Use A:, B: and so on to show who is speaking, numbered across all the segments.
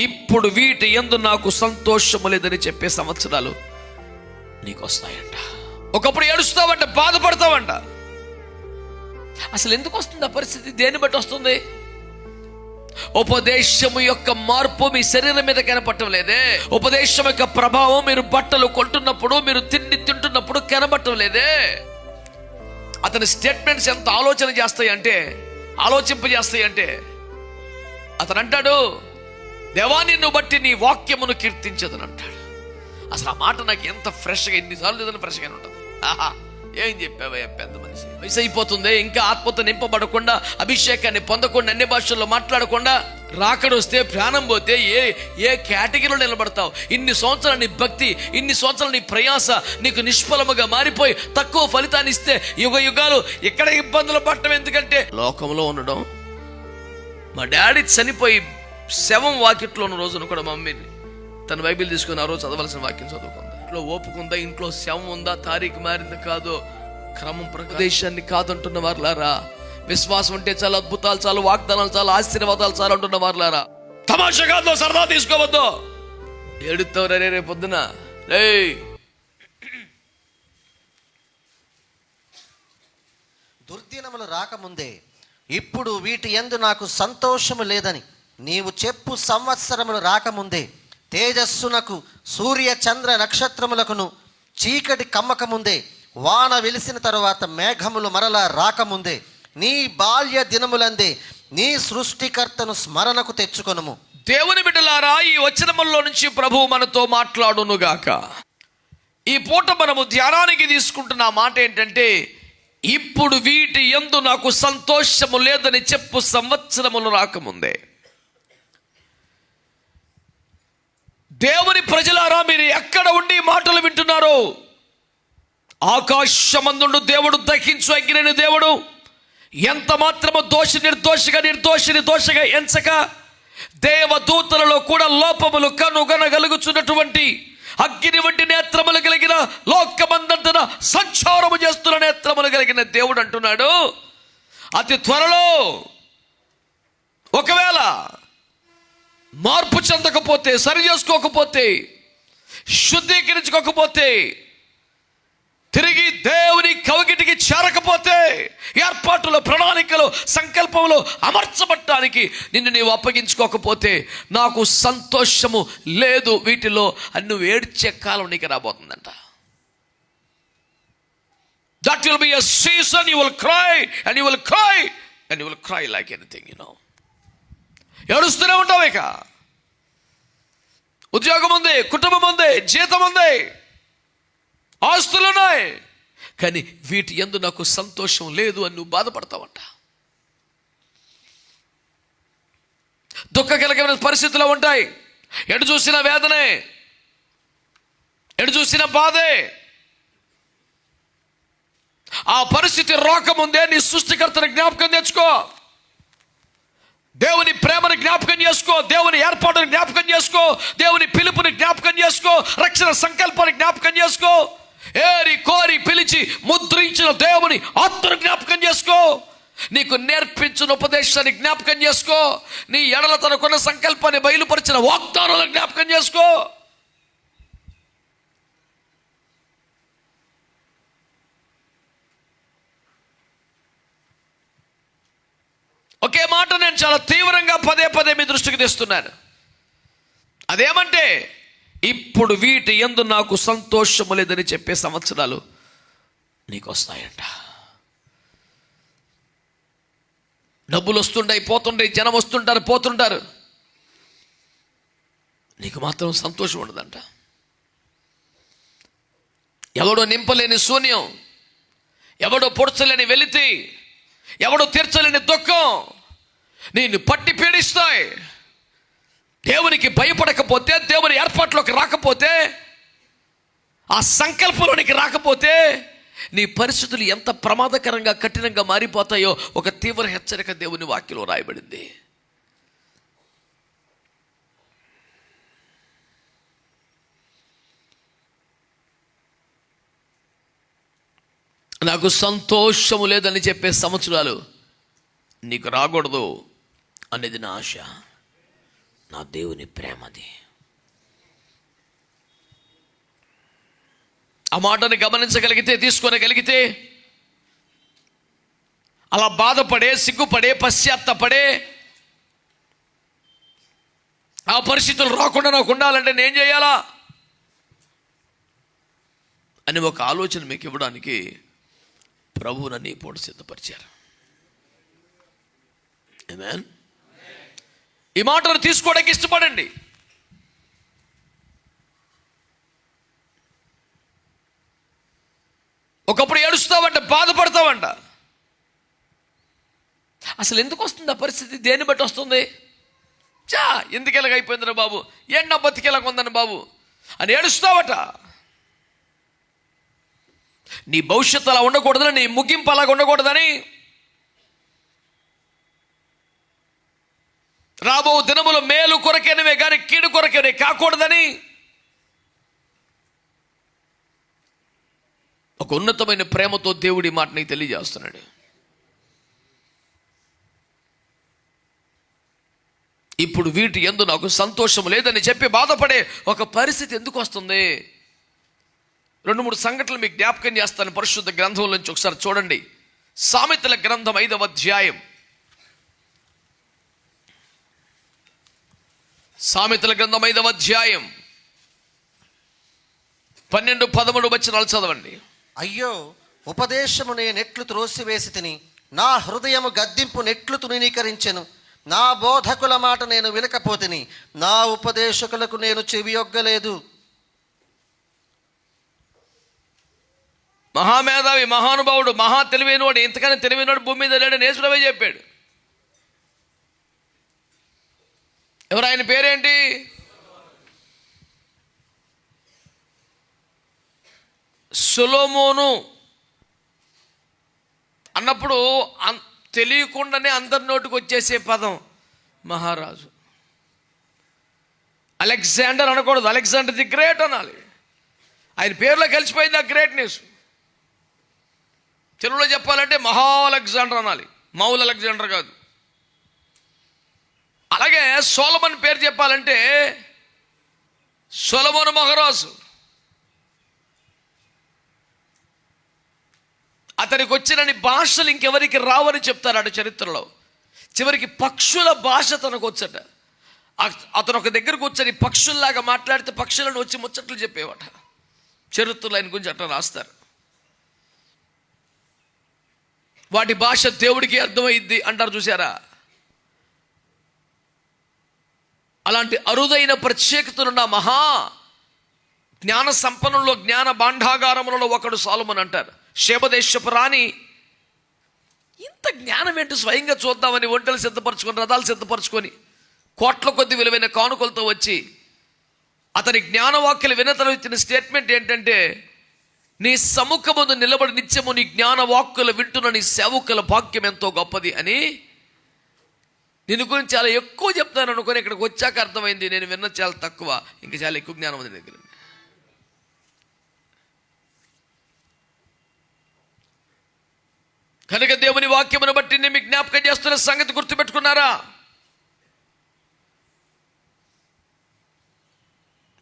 A: ఇప్పుడు వీటి ఎందు నాకు సంతోషము లేదని చెప్పే సంవత్సరాలు నీకు వస్తాయంట ఒకప్పుడు ఏడుస్తావంట బాధపడతావంట. అసలు ఎందుకు వస్తుంది ఆ పరిస్థితి? దేన్ని బట్టి వస్తుంది? ఉపదేశము యొక్క మార్పు మీ శరీరం మీద కనపడటం లేదే. ఉపదేశం యొక్క ప్రభావం మీరు బట్టలు కొంటున్నప్పుడు మీరు తిండి తింటున్నప్పుడు కనబడటం లేదే. అతని స్టేట్మెంట్స్ ఎంత ఆలోచన చేస్తాయి అంటే ఆలోచింపజేస్తాయి అంటే అతను అంటాడు దేవా నిన్ను బట్టి నీ వాక్యమును కీర్తించదని అంటాడు. అసలు ఆ మాట నాకు ఎంత ఫ్రెష్గా ఎన్నిసార్లు ఏదైనా ఫ్రెష్గా ఉంటుంది. ఆహా ఏం చెప్పావయ్యా పెద్ద మనిషి? వయసు అయిపోతుంది ఇంకా ఆత్మతో నింపబడకుండా అభిషేకాన్ని పొందకుండా అన్ని భాషల్లో మాట్లాడకుండా రాకడొస్తే ప్రాణం పోతే ఏ ఏ కేటగిరీలో నిలబడతావు? ఇన్ని సంవత్సరాల నీ భక్తి ఇన్ని సంవత్సరాల నీ ప్రయాస నీకు నిష్ఫలముగా మారిపోయి తక్కువ ఫలితాన్ని ఇస్తే యుగ యుగాలు ఇక్కడ ఇబ్బందులు పడటం? ఎందుకంటే లోకంలో ఉండడం మా డాడీ చనిపోయి శవం వాకిట్లో ఉన్న రోజున కూడా మమ్మీని తన బైబిల్ తీసుకుని ఆ రోజు చదవలసిన వాక్యం చదువుకుంది. ఇంట్లో ఓపుకుందా ఇంట్లో శవం ఉందా? తారీఖు మారింది కాదో? క్రమం ప్రదేశాన్ని కాదంటున్న వారులారా? విశ్వాసం అంటే చాలా అద్భుతాలు చాలు వాగ్దానాలు చాలా ఆశీర్వాదాలు చాలు అంటున్న వారులారా? తమాషా కాదు సరదా తీసుకోవద్దు. ఏడుతావు రే రేపు పొద్దున? రే
B: దుర్దినములు రాకముందే ఇప్పుడు వీటి ఎందు నాకు సంతోషము లేదని నీవు చెప్పు సంవత్సరములు రాకముందే తేజస్సునకు సూర్య చంద్ర నక్షత్రములకును చీకటి కమ్మకముందే వాన వెలిసిన తరువాత మేఘములు మరలా రాకముందే నీ బాల్య దినములందే నీ సృష్టికర్తను స్మరణకు తెచ్చుకొనుము.
A: దేవుని బిడ్డలారా ఈ వచనముల్లో నుంచి ప్రభు మనతో మాట్లాడునుగాక. ఈ పూట మనము ధ్యానానికి తీసుకుంటున్న మాట ఏంటంటే ఇప్పుడు వీటి ఎందు నాకు సంతోషము లేదని చెప్పు సంవత్సరములు రాకముందే. దేవుని ప్రజలారా మీరు ఎక్కడ ఉండి మాటలు వింటున్నారు? ఆకాశమందుండు దేవుడు దహించు అగ్గిన దేవుడు. ఎంత మాత్రము దోషి నిర్దోషిగా నిర్దోషిని దోషగా ఎంచక దేవదూతలలో కూడా లోపములు కనుగొనగలుగుచున్నటువంటి అగ్ని వంటి నేత్రములు కలిగిన లోకమందంతన సంచారము చేస్తున్న నేత్రములు కలిగిన దేవుడు అంటున్నాడు. అతి త్వరలో ఒకవేళ మార్పు చెందకపోతే సరి చేసుకోకపోతే శుద్ధీకరించుకోకపోతే తిరిగి దేవుని కవగిటికి చేరకపోతే ఏర్పాటులో ప్రణాళికలో సంకల్పంలో అమర్చబట్టడానికి నిన్ను నీవు అప్పగించుకోకపోతే నాకు సంతోషము లేదు వీటిలో అని నువ్వు ఏడ్చే కాలం నీకు రాబోతుందంట. That will be a season you will cry and you will cry and you will cry like anything you know ఏడుస్తూనే ఉంటావు ఇక. ఉద్యోగం ఉంది కుటుంబం ఉంది జీతం ఉంది ఆస్తులు ఉన్నాయి. కానీ వీటి ఎందు నాకు సంతోషం లేదు అని నువ్వు బాధపడతావంట. దుఃఖకలకమైన పరిస్థితులు ఉంటాయి. ఎటు చూసిన వేదనే ఎటు చూసిన బాధే. ఆ పరిస్థితి రోకముందే నీ సృష్టికర్తను జ్ఞాపకం తెచ్చుకో. దేవుని ప్రేమను జ్ఞాపకం చేసుకో దేవుని ఏర్పాటును జ్ఞాపకం చేసుకో దేవుని పిలుపుని జ్ఞాపకం చేసుకో రక్షణ సంకల్పాన్ని జ్ఞాపకం చేసుకో. ఏరి కోరి పిలిచి ముద్రించిన దేవుని ఆత్మను జ్ఞాపకం చేసుకో. నీకు నేర్పించిన ఉపదేశాన్ని జ్ఞాపకం చేసుకో. నీ ఎడల తనకున్న సంకల్పాన్ని బయలుపరిచిన వాగ్దానాలను జ్ఞాపకం చేసుకో. ఒకే మాట నేను చాలా తీవ్రంగా పదే పదే మీ దృష్టికి తెస్తున్నాను. అదేమంటే ఇప్పుడు వీటి ఎందు నాకు సంతోషము లేదని చెప్పే సంవత్సరాలు నీకు వస్తాయంట డబ్బులు వస్తుంటాయి పోతుంటాయి జనం వస్తుంటారు పోతుంటారు. నీకు మాత్రం సంతోషం ఉండదంట. ఎవడో నింపలేని శూన్యం ఎవడో పొడచలేని వెలితి ఎవడో తీర్చలేని దుఃఖం నేను పట్టి పీడిస్తాయి. దేవునికి భయపడకపోతే దేవుని ఏర్పాట్లోకి రాకపోతే ఆ సంకల్పంలోనికి రాకపోతే నీ పరిస్థితులు ఎంత ప్రమాదకరంగా కఠినంగా మారిపోతాయో ఒక తీవ్ర హెచ్చరిక దేవుని వాక్యలో రాయబడింది. నాకు సంతోషము లేదని చెప్పే సంవత్సరాలు నీకు రాకూడదు అనేది నా ఆశ. నా దేవుని ప్రేమది ఆ మాటని గమనించగలిగితే తీసుకోనగలిగితే అలా బాధపడే సిగ్గుపడే పశ్చాత్తపడే ఆ పరిస్థితులు రాకుండా నాకు ఉండాలంటే నేను చేయాలా? అని ఒక ఆలోచన మీకు ఇవ్వడానికి ప్రభువు నన్ను ఈ పూట సిద్ధపరిచారు. ఈ మాటను తీసుకోవడానికి ఇష్టపడండి. ఒకప్పుడు ఏడుస్తావంట బాధపడతావంట. అసలు ఎందుకు వస్తుంది ఆ పరిస్థితి? దేన్ని బట్టి వస్తుంది? చా ఎందుకు ఇలాగ అయిపోయిందిరా బాబు? ఏం నా ఉందని బాబు? అని ఏడుస్తావట. నీ భవిష్యత్తు అలా ఉండకూడదని నీ ముగింపు అలాగ ఉండకూడదని రాబో దినములు మేలు కొరకేనవే కానీ కీడు కొరకేనే కాకూడదని ఒక ఉన్నతమైన ప్రేమతో దేవుడి మాట నీకు తెలియజేస్తున్నాడు. ఇప్పుడు వీటి ఎందు నాకు సంతోషం లేదని చెప్పి బాధపడే ఒక పరిస్థితి ఎందుకు వస్తుంది? రెండు మూడు సంఘటనలు మీకు జ్ఞాపకం చేస్తాను పరిశుద్ధ గ్రంథం నుంచి ఒకసారి చూడండి. సామెతల గ్రంథం ఐదవ అధ్యాయం. సామెతల గ్రంథం ఐదవ అధ్యాయం. పన్నెండు పదమూడు వచ్చినాలు చదవండి.
B: అయ్యో ఉపదేశము నేనెట్లు త్రోసివేసి తిని నా హృదయము గద్దింపు నెట్లు తునీకరించెను నా బోధకుల మాట నేను వినకపోతిని నా ఉపదేశకులకు నేను చెవియొగ్గలేదు.
A: మహామేధావి మహానుభావుడు మహా తెలివైనవాడు ఇంతకన్నా తెలివైనవాడు భూమి మీద లేడని యేసుడవే చెప్పాడు. ఎవరు ఆయన పేరేంటి? సులోమోను. అన్నప్పుడు తెలియకుండానే అందరి నోటికి వచ్చేసే పదం మహారాజు. అలెగ్జాండర్ అనకూడదు అలెగ్జాండర్ ది గ్రేట్ అనాలి. ఆయన పేరులో కలిసిపోయింది ఆ గ్రేట్నెస్ తెలుగులో చెప్పాలంటే మహా అలెగ్జాండర్ అనాలి. మౌల్ అలెగ్జాండర్ కాదు. అలాగే సోలమన్ పేరు చెప్పాలంటే సొలమన్ మహారాజు. అతనికి వచ్చినని భాషలు ఇంకెవరికి రావని చెప్తారట చరిత్రలో. చివరికి పక్షుల భాష తనకు వచ్చట. అతను ఒక దగ్గర కూర్చొని పక్షుల్లాగా మాట్లాడితే పక్షులను వచ్చి ముచ్చట్లు చెప్పేవాట. చరిత్రలో ఆయన గురించి అట్లా రాస్తారు. వాటి భాష దేవుడికి అర్థమైద్ది అంటారు చూసారా అలాంటి అరుదైన ప్రత్యేకతలున్న మహా జ్ఞాన సంపన్నంలో జ్ఞాన భాండాగారములలో ఒకడు సాలుమన్ అంటారు. శేబదేశపు రాణి ఇంత జ్ఞానం ఏంటి స్వయంగా చూద్దామని ఒంటలు సిద్ధపరచుకొని రథాలు సిద్ధపరచుకొని కోట్ల కొద్ది విలువైన కానుకలతో వచ్చి అతని జ్ఞానవాక్యలు వినతలు ఇచ్చిన స్టేట్మెంట్ ఏంటంటే నీ సముఖముందు నిలబడి నిత్యము నీ జ్ఞాన వాక్కులు వింటున్న నీ సేవకుల భాగ్యం ఎంతో గొప్పది అని నేను గురించి చాలా ఎక్కువ చెప్తాను అనుకుని ఇక్కడికి వచ్చాక అర్థమైంది. నేను విన్న చాలా తక్కువ ఇంకా చాలా ఎక్కువ జ్ఞానం ఉంది దగ్గర. కనుక దేవుని వాక్యమును బట్టి నేను మీకు జ్ఞాపకం చేస్తున్న సంగతి గుర్తుపెట్టుకున్నారా?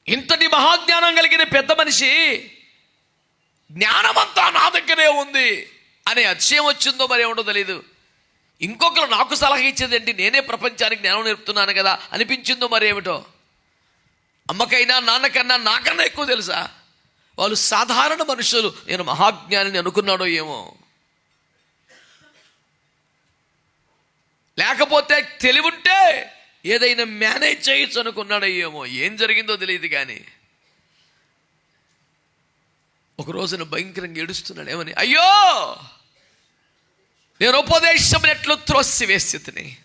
A: ఇంతటి మహాజ్ఞానం కలిగిన పెద్ద మనిషి జ్ఞానమంతా నా దగ్గరే ఉంది అనే అతిశయం వచ్చిందో మరి ఏమిటో తెలియదు ఇంకొకరు నాకు సలహా ఇచ్చేది ఏంటి? నేనే ప్రపంచానికి జ్ఞానం నేర్పుతున్నాను కదా అనిపించిందో మరి ఏమిటో? అమ్మకైనా నాన్నకన్నా నాకన్నా ఎక్కువ తెలుసా? వాళ్ళు సాధారణ మనుషులు. నేను మహాజ్ఞానిని అనుకున్నాడో ఏమో? లేకపోతే తెలివుంటే ఏదైనా మేనేజ్ చేయొచ్చు అనుకున్నాడో ఏమో? ఏం జరిగిందో తెలియదు కానీ. ఒక రోజున భయంకరంగా ఏడుస్తున్నాడు. ఏమని? అయ్యో! నేను ఉపదేశం ఎట్లు త్రోసి వేస్థితిని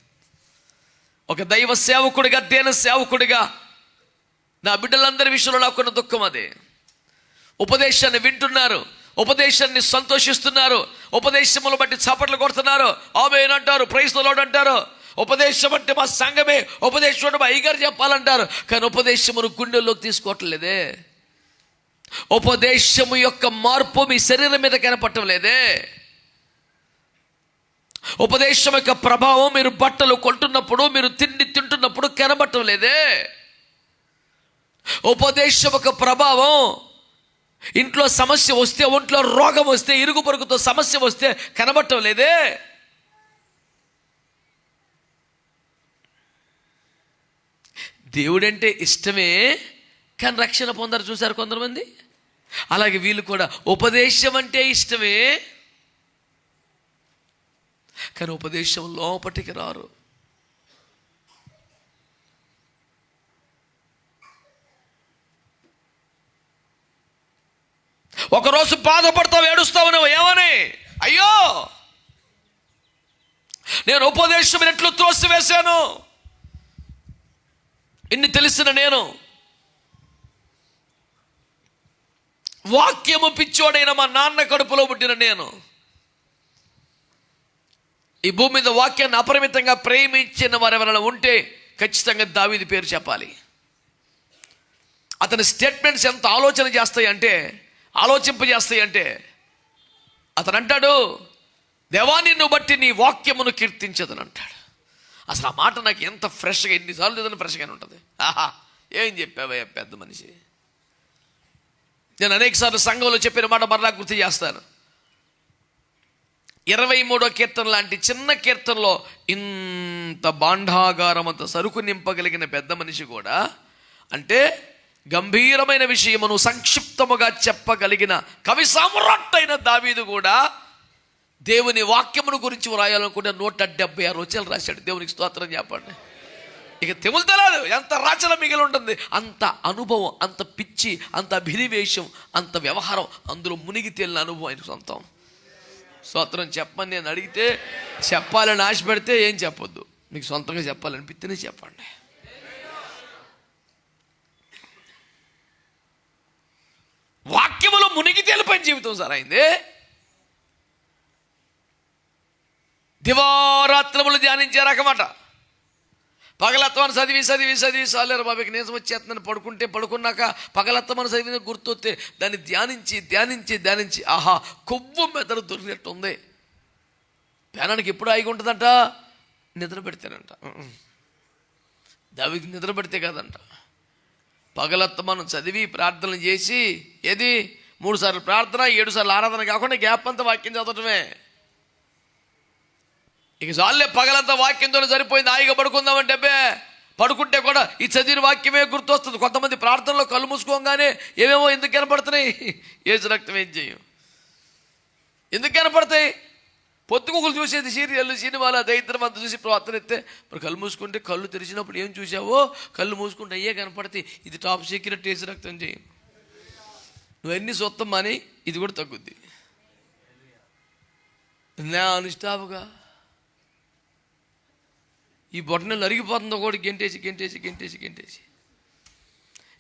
A: ఒక దైవ సేవకుడిగా దేన సేవకుడిగా నా బిడ్డలందరి విషయంలో నాకున్న దుఃఖం అదే. ఉపదేశాన్ని వింటున్నారు ఉపదేశాన్ని సంతోషిస్తున్నారు ఉపదేశములు బట్టి చప్పట్లు కొడుతున్నారు. ఆమె అంటారు ప్రైజ్లోడ్ అంటారు. ఉపదేశం అంటే మా సంఘమే ఉపదేశం అంటే మా అయ్యగారు చెప్పాలంటారు. కానీ ఉపదేశమును గుండెల్లోకి తీసుకోవట్లేదే. ఉపదేశము యొక్క మార్పు మీ శరీరం మీద కనపడటం లేదే. ఉపదేశం యొక్క ప్రభావం మీరు బట్టలు కొంటున్నప్పుడు మీరు తిండి తింటున్నప్పుడు కనబడటం లేదే. ఉపదేశం యొక్క ప్రభావం ఇంట్లో సమస్య వస్తే ఒంట్లో రోగం వస్తే ఇరుగు పొరుగుతో సమస్య వస్తే కనబడటం లేదే. దేవుడంటే ఇష్టమే కానీ రక్షణ పొందరు చూశారు కొంతమంది? అలాగే వీళ్ళు కూడా ఉపదేశం అంటే ఇష్టమే. కానీ ఉపదేశం లోపటికి రారు. ఒకరోజు బాధపడతావు ఏడుస్తావు నువ్వు ఏమని? అయ్యో! నేను ఉపదేశం ఎట్లు త్రోసివేశాను? ఇన్ని తెలిసిన నేను వాక్యము పిచ్చోడైన మా నాన్న కడుపులో పుట్టిన నేను. ఈ భూమి మీద వాక్యాన్ని అపరిమితంగా ప్రేమించిన వారు ఎవరైనా ఉంటే ఖచ్చితంగా దావీది పేరు చెప్పాలి. అతని స్టేట్మెంట్స్ ఎంత ఆలోచన చేస్తాయి అంటే ఆలోచింపజేస్తాయి అంటే అతను అంటాడు దేవాన్ని నిన్ను బట్టి నీ వాక్యమును కీర్తించదని అంటాడు. అసలు ఆ మాట నాకు ఎంత ఫ్రెష్గా ఎన్నిసార్లు ఏదైనా ఫ్రెష్గానే ఉంటుంది. ఆహా ఏం చెప్పావయ్యా పెద్ద మనిషి? నేను అనేకసార్లు సంఘంలో చెప్పిన మాట మరలా గుర్తు చేస్తాను. ఇరవై మూడో కీర్తన లాంటి చిన్న కీర్తనలో ఇంత బాండాగారం అంత సరుకు నింపగలిగిన పెద్ద మనిషి కూడా అంటే గంభీరమైన విషయమును సంక్షిప్తముగా చెప్పగలిగిన కవి సామ్రాట్టైన దావీదు కూడా దేవుని వాక్యమును గురించి వ్రాయాలనుకుంటే నూట డెబ్బై ఆరు రోజులు రాశాడు. దేవునికి స్తోత్రం చెప్పండి. ఇక తెములుతలేదు ఎంత రాచల మిగిలి ఉంటుంది. అంత అనుభవం అంత పిచ్చి అంత అభినివేశం అంత వ్యవహారం అందులో మునిగి తేలిన అనుభవం ఆయన సొంతం. స్తోత్రం చెప్పని నేను అడిగితే చెప్పాలని ఆశ పెడితే ఏం చెప్పొద్దు. మీకు సొంతంగా చెప్పాలనిపిస్తేనే చెప్పండి. వాక్యములో మునిగి తేలిపోయిన జీవితం సార్ అయింది. దివారాత్రములు ధ్యానించే రకమాట పగలత్వాన్ని చదివి చదివి చదివి చాలేరు బాబు ఇక నిజం వచ్చేస్తుందని పడుకుంటే పడుకున్నాక పగలత్వం చదివిన గుర్తొస్తే దాన్ని ధ్యానించి ధ్యానించి ధ్యానించి ఆహా కొవ్వు మెదడు దొరికినట్టుంది పేనానికి ఎప్పుడు ఆగి ఉంటుందంట? నిద్ర పెడితేనంట. దావికి నిద్ర పెడితే కాదంట. పగలత్తమను చదివి ప్రార్థనలు చేసి ఏది? మూడు సార్లు ప్రార్థన ఏడు సార్లు ఆరాధన కాకుండా గ్యాప్ అంతా వాక్యం చదవటమే. ఇక చాలే పగలంతా వాక్యంతో సరిపోయింది. హాయిగా పడుకుందామంటే అబ్బే పడుకుంటే కూడా ఈ చదివిన వాక్యమే గుర్తొస్తుంది. కొంతమంది ప్రార్థనలో కళ్ళు మూసుకోగానే ఏమేమో ఎందుకు కనపడుతున్నాయి? ఏసు రక్తం ఏం చేయం? ఎందుకు కనపడతాయి? పొత్తుకులు చూసేది సీరియల్ సినిమాలు దైత్రం అంత చూసి ప్రార్థన ఎత్తే మరి కళ్ళు మూసుకుంటే కళ్ళు తెరిచినప్పుడు ఏం చూసావో కళ్ళు మూసుకుంటే అయ్యే కనపడతాయి. ఇది టాప్ సీక్రెట్ ఏసు రక్తం చేయం. నువ్వు ఎన్ని సొత్తం అని ఇది కూడా తగ్గుద్ది. నా అనుష్టాపుగా ఈ బొట్టనలు అరిగిపోతుందో కూడా గెంటేసి గెంటేసి గెంటేసి గెంటేసి.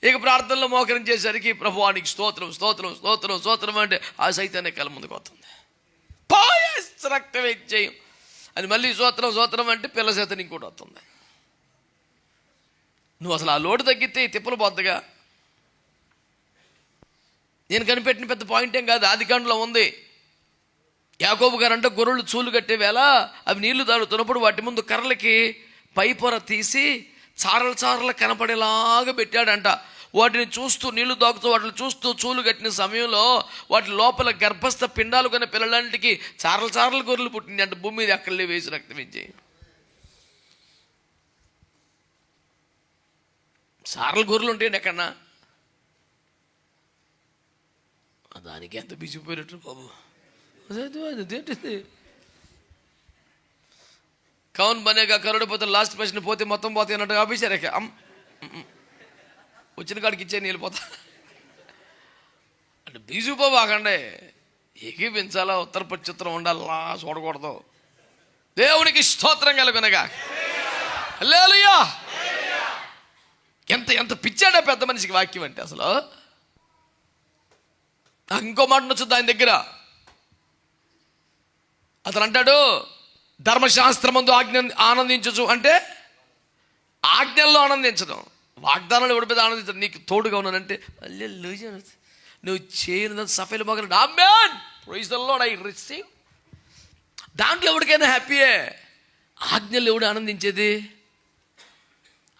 A: ఇక ప్రార్థనలో మోకరించేసరికి ప్రభువానికి స్తోత్రం స్తోత్రం స్తోత్రం స్తోత్రం అంటే ఆ సైతాన్ని కల ముందుకు వస్తుంది పాయస్ రక్తం చేయం. అని మళ్ళీ స్తోత్రం స్తోత్రం అంటే పిల్ల సైతం ఇంకోటి వస్తుంది. నువ్వు అసలు ఆ లోటు తగ్గితే తిప్పలు పోద్దుగా. నేను కనిపెట్టిన పెద్ద పాయింట్ ఏం కాదు ఆది కాండలో ఉంది. యాకోబు గారు అంటే గొర్రెలు చూలు కట్టే వేళ అవి నీళ్ళు తాగుతున్నప్పుడు వాటి ముందు కర్రలకి పై పొర తీసి చారలు చారలు కనపడేలాగా పెట్టాడంట. వాటిని చూస్తూ నీళ్ళు తాగుతూ వాటిని చూస్తూ చూలు కట్టిన సమయంలో వాటి లోపల గర్భస్థ పిండాలు కొన్న పిల్లలంటికి చారలు చారలు గొర్రెలు పుట్టింది అంటే భూమి మీద అక్కడలే వేసి రక్తమించి చారలు గొర్రెలు ఉంటాయండి ఎక్కడన్నా? దానికి ఎంత బిజిపోయినట్టు బాబు. అదేంటిది కౌన్ బనేగా కరుడు పోతే లాస్ట్ ప్రశ్న పోతే మొత్తం పోతే అన్నట్టు ఆఫీసర్ వచ్చిన కాడికి ఇచ్చే నీళ్ళు పోతా అంటే బీజుపో బాగండే ఏకీపించాలా ఉత్తర పచ్చిత్రం ఉండాలా చూడకూడదు దేవునికి స్తోత్రం కలుగునగా లేలుయా ఎంత ఎంత పిచ్చాడా పెద్ద మనిషికి వాక్యం అంటే అసలు ఇంకో మాట నచ్చుద్ది ఆయన దగ్గర అతను అంటాడు ధర్మశాస్త్రమందు ఆజ్ఞ ఆనందించచ్చు. అంటే ఆజ్ఞల్లో ఆనందించడం వాగ్దానాలు ఎవరి మీద ఆనందించడం నీకు తోడుగా ఉన్నానంటే అల్లెల్లుయా. నువ్వు చేయను సఫైలు మగలు. ఆమెన్ ప్రైజ్ ఐ రిసీవ్ దాంట్లో ఎవరికైనా హ్యాపీయే? ఆజ్ఞలు ఎవడు ఆనందించేది?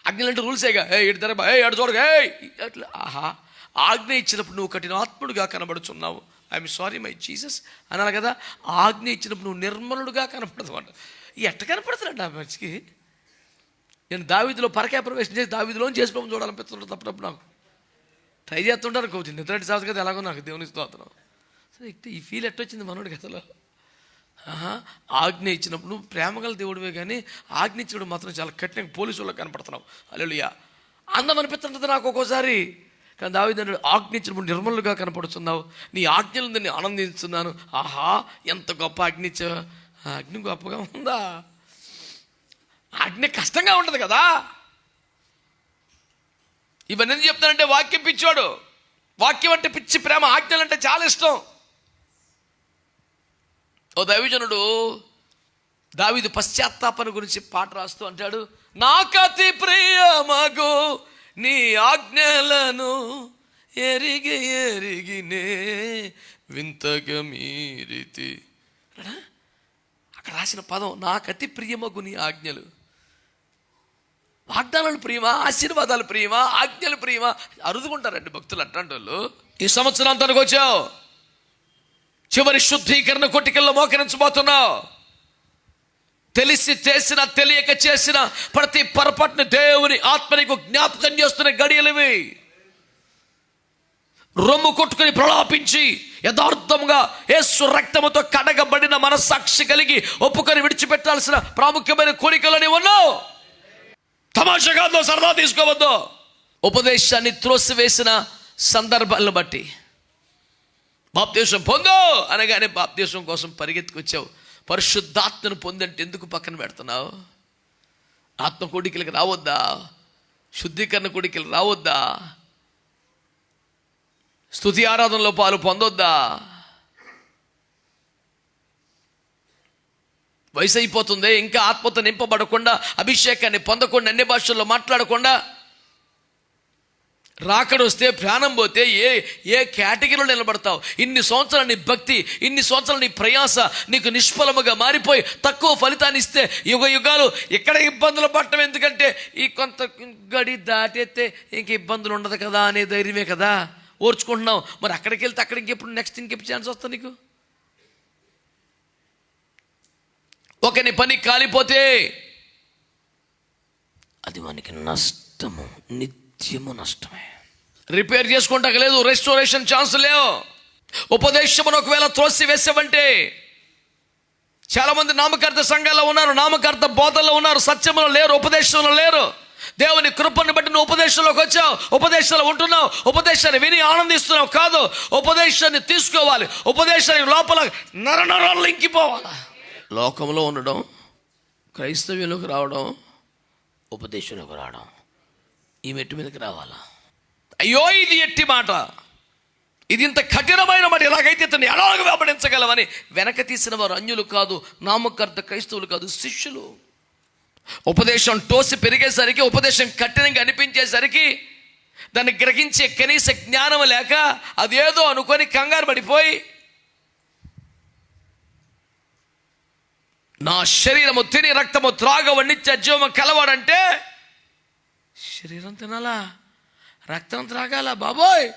A: ఆజ్ఞలు అంటే రూల్సేగా ఏ ఇటు ఏ అటు చూడగా ఏ అట్లా. ఆహా. ఆజ్ఞ ఇచ్చినప్పుడు నువ్వు కఠినాత్ముడుగా కనబడుచున్నావు. ఐఎమ్ సారీ మై జీసస్ అన్నారు కదా? ఆజ్ఞ ఇచ్చినప్పుడు నువ్వు నిర్మలుడుగా కనపడదు అంట ఎట్ట కనపడుతున్నాడు ఆ మనిషికి? నేను దావిదిలో పరకాయ ప్రవేశం చేసి దావిదిలో చేసుకోమని చూడాలనిపిస్తుంటాను తప్పటప్పుడు నాకు. ట్రై చేస్తుంటారు కోచ్. నిద్రటి సాగు కదా ఎలాగో నాకు దేవుని స్తోత్రం. సరే ఈ ఫీల్ ఎట్టొచ్చింది మనోడికి కథలో? ఆజ్ఞ ఇచ్చినప్పుడు నువ్వు ప్రేమగల దేవుడివే కానీ ఆజ్ఞ ఇచ్చినప్పుడు మాత్రం చాలా కఠినంగా పోలీసు వాళ్ళకి కనపడుతున్నావు. అల్లెలుయ్యా అందం అనిపిస్తుంటుంది నాకు ఒక్కోసారి. కానీ దావిదండ్రుడు ఆజ్ఞించినప్పుడు నిర్మలుగా కనపడుతున్నావు నీ ఆజ్ఞలు నేను ఆనందిస్తున్నాను. ఆహా ఎంత గొప్ప ఆజ్ఞ అగ్ని గొప్పగా ఉందా? ఆజ్ఞ కష్టంగా ఉంటుంది కదా. ఇవన్నీ చెప్తానంటే వాక్యం పిచ్చాడు వాక్యం అంటే పిచ్చి ప్రేమ ఆజ్ఞలు అంటే చాలా ఇష్టం. ఓ దైవజనుడు దావిదు పశ్చాత్తాపన గురించి పాట రాస్తూ అంటాడు నాకతి ప్రియమగు నీ ఆజ్ఞలను ఎరిగి ఎరిగినే వింతగా మీరితి. అక్కడ రాసిన పదం నాకతి ప్రియమగు నీ ఆజ్ఞలు. వాగ్దానాలు ప్రియమా ఆశీర్వాదాలు ప్రియమా ఆజ్ఞలు ప్రియమా? అరుదుకుంటారండి భక్తులు అట్లాంటి వాళ్ళు. ఈ సంవత్సరాంతానికి వచ్చావు. చివరి శుద్ధీకరణ కొట్టికల్లో మోకరించబోతున్నావు. తెలిసి చేసిన తెలియక చేసిన ప్రతి పొరపాటుని దేవుని ఆత్మనికు జ్ఞాపకం చేస్తున్న గడియలివి. రొమ్ము కొట్టుకుని ప్రలాపించి యథార్థముగా యేసు రక్తముతో కడగబడిన మనస్సాక్షి కలిగి ఒప్పుకొని విడిచిపెట్టాల్సిన ప్రాముఖ్యమైన కోరికలని ఉన్నావు. తమాషగా ఉందో సరదా తీసుకోవద్దు. ఉపదేశాన్ని త్రోసివేసిన సందర్భాలను బట్టి. బాప్దేశం పొందు అనగానే బాప్దేశం కోసం పరిగెత్తుకొచ్చావు. పరిశుద్ధాత్మను పొందంటే ఎందుకు పక్కన పెడుతున్నావు? ఆత్మ కోడికలకి రావద్దా? శుద్ధీకరణ కోడికలు రావద్దా? స్థుతి ఆరాధనలో పాలు పొందొద్దా? వయసు అయిపోతుంది ఇంకా ఆత్మతో నింపబడకుండా అభిషేకాన్ని పొందకుండా అన్ని భాషల్లో మాట్లాడకుండా రాకడొస్తే ప్రాణం పోతే ఏ ఏ కేటగిరీలో నిలబడతావు? ఇన్ని సంవత్సరాలు నీ భక్తి ఇన్ని సంవత్సరాలు నీ ప్రయాస నీకు నిష్ఫలముగా మారిపోయి తక్కువ ఫలితాన్ని ఇస్తే యుగ యుగాలు ఇక్కడ ఇబ్బందులు పడటం? ఎందుకంటే ఈ కొంత గడి దాటేస్తే ఇంక ఇబ్బందులు ఉండదు కదా అనే ధైర్యమే కదా. ఓర్చుకుంటున్నావు. మరి అక్కడికి వెళ్తే అక్కడికి ఎప్పుడు నెక్స్ట్ ఇంకెప్పుడు ఛాన్స్ వస్తా నీకు? ఒకని పని కాలిపోతే అది మనకి నష్టము. నిత్యము నష్టమే. రిపేర్ చేసుకుంటాక లేదు రెస్టోరేషన్ ఛాన్స్ లేవు. ఉపదేశమును ఒకవేళ త్రోసి వేసావంటే చాలామంది నామకర్త సంఘాల్లో ఉన్నారు నామకర్త బోధల్లో ఉన్నారు సత్యములో లేరు ఉపదేశంలో లేరు. దేవుని కృపను బట్టి నువ్వు ఉపదేశంలోకి వచ్చావు ఉపదేశంలో ఉంటున్నావు ఉపదేశాన్ని విని ఆనందిస్తున్నావు కాదు ఉపదేశాన్ని తీసుకోవాలి ఉపదేశానికి లోపల నరనరాలు ఇంకిపోవాలి. లోకంలో ఉండడం క్రైస్తవ్యులకు రావడం ఉపదేశంలోకి రావడం. ఈ మెట్టు మీదకి రావాలా? అయ్యో ఇది ఎట్టి మాట. ఇది ఇంత కఠినమైన మాట. ఎలాగైతే ఇతను ఎలాగ వెంబడించగలవని వెనక తీసిన వారు అన్యులు కాదు నామకర్త క్రైస్తవులు కాదు శిష్యులు. ఉపదేశం టోసి పెరిగేసరికి ఉపదేశం కఠినంగా అనిపించేసరికి దాన్ని గ్రహించే కనీస జ్ఞానం లేక అదేదో అనుకొని కంగారు పడిపోయి నా శరీరము తిని రక్తము త్రాగ నిత్య జీవము కలవాడంటే శరీరం తినాలా? రక్తం త్రాగాల? బాబోయ్!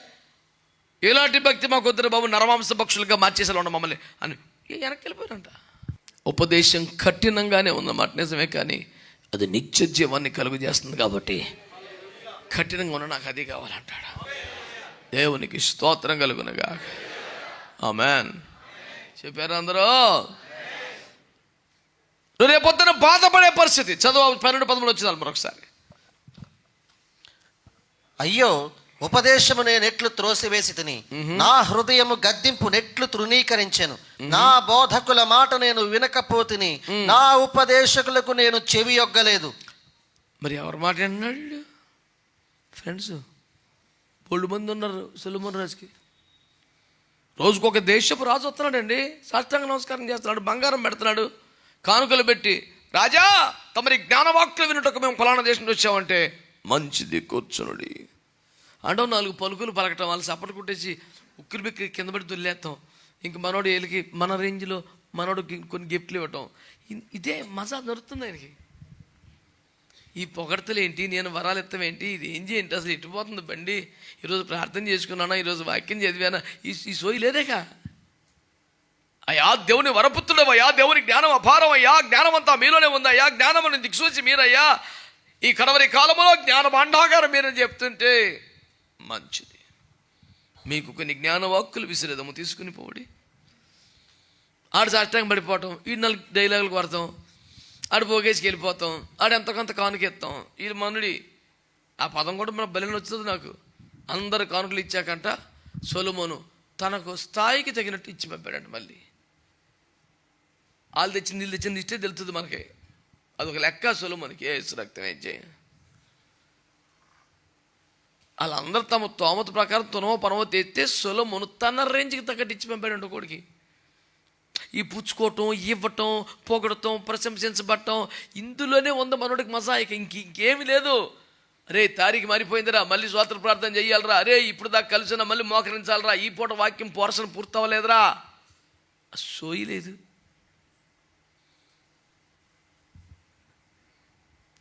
A: ఎలాంటి భక్తి మాకు వద్దరు బాబు. నరమాంస భక్షులుగా మార్చేసేలా ఉండ మమ్మల్ని అని. వెనక్కి వెళ్ళిపోయారంట ఉపదేశం కఠినంగానే ఉందన్నమాట నిజమే కానీ అది నిత్య జీవాన్ని కలుగు చేస్తుంది కాబట్టి కఠినంగా ఉన్న నాకు అది కావాలంటాడు. దేవునికి స్తోత్రం కలుగునగా ఆమెన్. చెప్పారు అందరూ? రేపొద్దున బాధపడే పరిస్థితి. చదువు పన్నెండు పదమూడు వచ్చిందాలి మరొకసారి.
B: అయ్యో ఉపదేశము నేను ఎట్లు త్రోసివేసి తిని నా హృదయము గద్దింపు నెట్లు తృణీకరించెను. నా బోధకుల మాట నేను వినకపోతిని నా ఉపదేశకులకు నేను చెవి యొగ్గలేదు
A: మరి ఎవరు మాట అన్నాడు ఫ్రెండ్స్ బోల్డ్ మంది ఉన్నారు సులభన్ రాజుకి. రోజుకు ఒక దేశపు రాజు వస్తున్నాడండి. సాష్టాంగ నమస్కారం చేస్తున్నాడు బంగారం పెడుతున్నాడు కానుకలు పెట్టి రాజా తమరి జ్ఞానవాక్కులు వినుటకు మేము ఫలానా దేశం నుంచి వచ్చామంటే మంచిది కూర్చునుడి. అంటే నాలుగు పలుకులు పలకటం వాళ్ళు సప్పటి కుట్టేసి ఉక్కిరి బిక్కిరి కింద పడి దుల్లేస్తాం ఇంక మనోడు ఏలికి మన రేంజ్లో మనోడు కొన్ని గిఫ్ట్లు ఇవ్వటం. ఇదే మజా దొరుకుతుంది ఆయనకి. ఈ పొగడతలు ఏంటి నేను వరాలు ఇస్తాం ఏంటి ఇది ఏం చేయండి అసలు ఎట్టిపోతుంది బండి? ఈరోజు ప్రార్థన చేసుకున్నానా ఈరోజు వాక్యం చదివానా? ఈ ఈ సోయి లేదేగా అయ్యా దేవుని వరపుత్రుడు అయ్యా దేవుని జ్ఞానం అపారం అయ్యా జ్ఞానం అంతా మీలోనే ఉంది అయ్యా జ్ఞానం అని దిక్సూచి మీరయ్యా. ఈ కడవరి కాలంలో జ్ఞాన భాండాగారం మీరు చెప్తుంటే మంచిది. మీకు కొన్ని జ్ఞానవాక్కులు విసిరేదము తీసుకుని పోడి. ఆడు సాష్టాంగం పడిపోవటం ఈ నాలుగు డైలాగులు కొడతాం ఆడు పోగేసి వెళ్ళిపోతాం ఆడు ఎంత కొంత కానుకెత్తాం ఈ మనుడి ఆ పదం కూడా మన బలి వచ్చింది నాకు. అందరు కానుకలు ఇచ్చాకంట సొలుమోను తనకు స్థాయికి తగినట్టు ఇచ్చి పంపాడంట మళ్ళీ. వాళ్ళు తెచ్చింది వీళ్ళు తెచ్చింది ఇస్తే తెలుస్తుంది మనకి. అదొక లెక్క సొలుమోనికి ఏ రక్తం ఏం వాళ్ళందరూ తమ తోమత ప్రకారం తునమో పనమో తెస్తే సొలమును తన రేంజ్కి తగ్గట్టు ఇచ్చి పంపాడు కొడుకి. ఈ పుచ్చుకోవటం ఇవ్వటం పొగడటం ప్రశంసించబడటం ఇందులోనే ఉంది మనోడికి మజా ఇక ఇంక ఇంకేమి లేదు. అరే తారీఖు మారిపోయిందిరా మళ్ళీ స్వాతంత్ర ప్రార్థన చేయాలరా. అరే ఇప్పుడు దాకా కలిసిన మళ్ళీ మోకరించాలరా. ఈ పూట వాక్యం పోర్షన్ పూర్తవ్వలేదురా సోయి లేదు.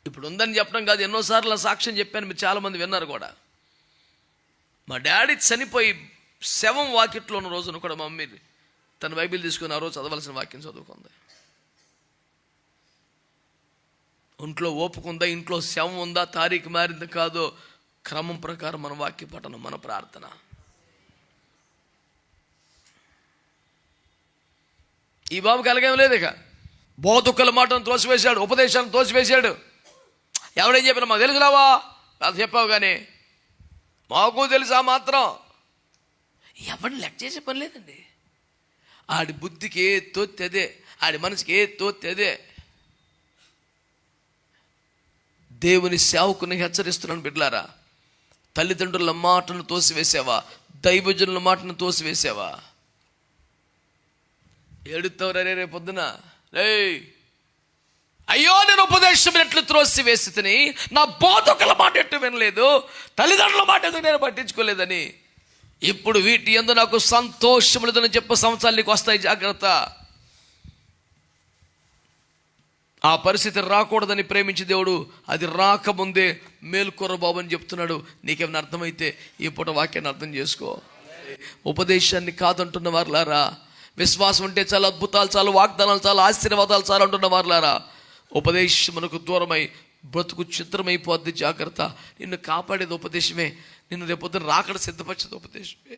A: ఇప్పుడు ఉందని చెప్పడం కాదు ఎన్నోసార్లు సాక్ష్యం చెప్పాను మీరు చాలామంది విన్నారు కూడా. మా డాడీ చనిపోయి శవం వాకిట్లో ఉన్న రోజున కూడా మా మమ్మీ తన బైబిల్ తీసుకుని ఆ రోజు చదవలసిన వాక్యం చదువుకుంది. ఒంట్లో ఓపుకుందా ఇంట్లో శవం ఉందా తారీఖు మారింది కాదో క్రమం ప్రకారం మన వాక్య పఠనం మన ప్రార్థన. ఈ బాబుకి కలగేం లేదు ఇక. బోధకుల మాటను తోసివేశాడు ఉపదేశాన్ని తోసివేశాడు. ఎవడేం చెప్పినా మాకు తెలుసురావా? అది చెప్పావు కానీ మాకు తెలుసా మాత్రం? ఎవరిని లెక్క చేసే పని లేదండి. ఆడి బుద్ధికి ఏ తోత్తి అదే ఆడి మనసుకి ఏ తోత్తి అదే. దేవుని సేవకుని హెచ్చరిస్తున్నాను బిడ్లారా తల్లిదండ్రుల మాటను తోసివేసావా? దైవజనుల మాటను తోసివేసావా? ఏడుతావు రే రే పొద్దున. రే అయ్యో నేను ఉపదేశం ఎట్లు త్రోసి వేసి తిని నా బోధకుల మాట ఎట్టు వినలేదు తల్లిదండ్రుల మాట ఎందుకు నేను పట్టించుకోలేదని. ఇప్పుడు వీటి ఎందు నాకు సంతోషం లేదని చెప్పే సంవత్సరాలు నీకు వస్తాయి జాగ్రత్త. ఆ పరిస్థితి రాకూడదని ప్రేమించి దేవుడు అది రాకముందే మేల్కొర బాబు అని చెప్తున్నాడు. నీకేమైనా అర్థమైతే ఈ పూట వాక్యాన్ని అర్థం చేసుకో. ఉపదేశాన్ని కాదంటున్న వారులారా విశ్వాసం ఉంటే చాలా అద్భుతాలు చాలు వాగ్దానాలు చాలా ఆశీర్వాదాలు చాలు అంటున్న వారులారా ఉపదేశమునకు దూరమై బ్రతుకు చిత్రమైపోద్ది జాగ్రత్త. నిన్ను కాపాడేది ఉపదేశమే. నిన్ను రేపొద్దున రాకడ సిద్ధపరిచేది ఉపదేశమే.